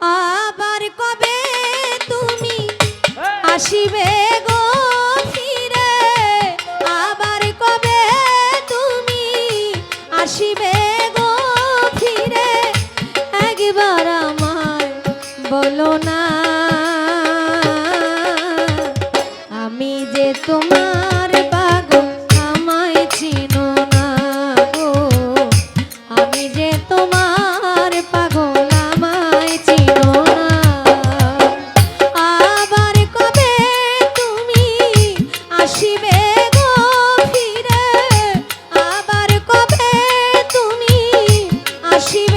আবার কবে তুমি হ্যাঁ। আসিবে গো ফিরে? আবার কবে তুমি আসিবে গো ফিরে? একবার আমায় বলো না Josh.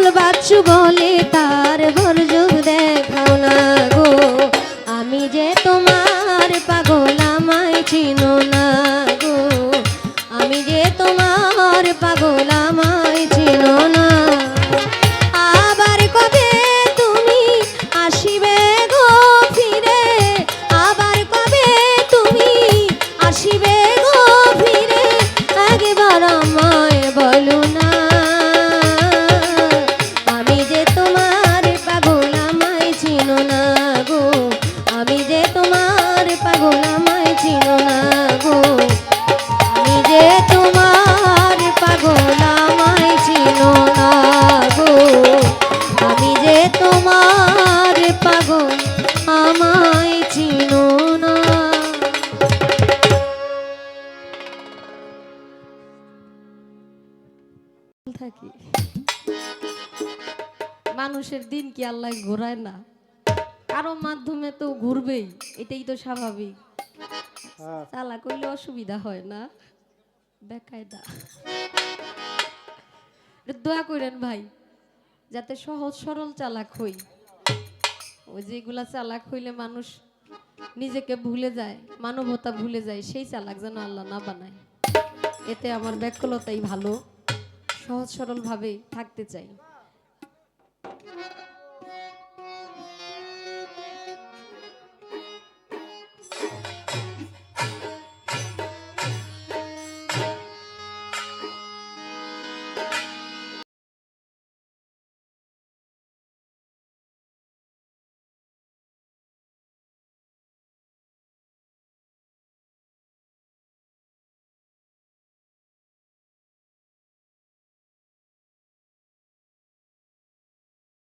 পাগল বাচ্চু মানুষের দিন কি আল্লাহ ঘোরায় না? কারও মাধ্যমে তো ঘুরবেই এটাই তো স্বাভাবিক। হ্যাঁ। চালা করলে অসুবিধা হয় না। বেকায়দা। দয়া করেন ভাই যাতে সহজ সরল চালাক হই। ওই যেগুলা চালাক হইলে মানুষ নিজেকে ভুলে যায় মানবতা ভুলে যায় সেই চালাক যেন আল্লাহ না বানায়। এতে আমার ব্যাকুলতাই ভালো। সহজ সরলভাবে থাকতে চাই। Música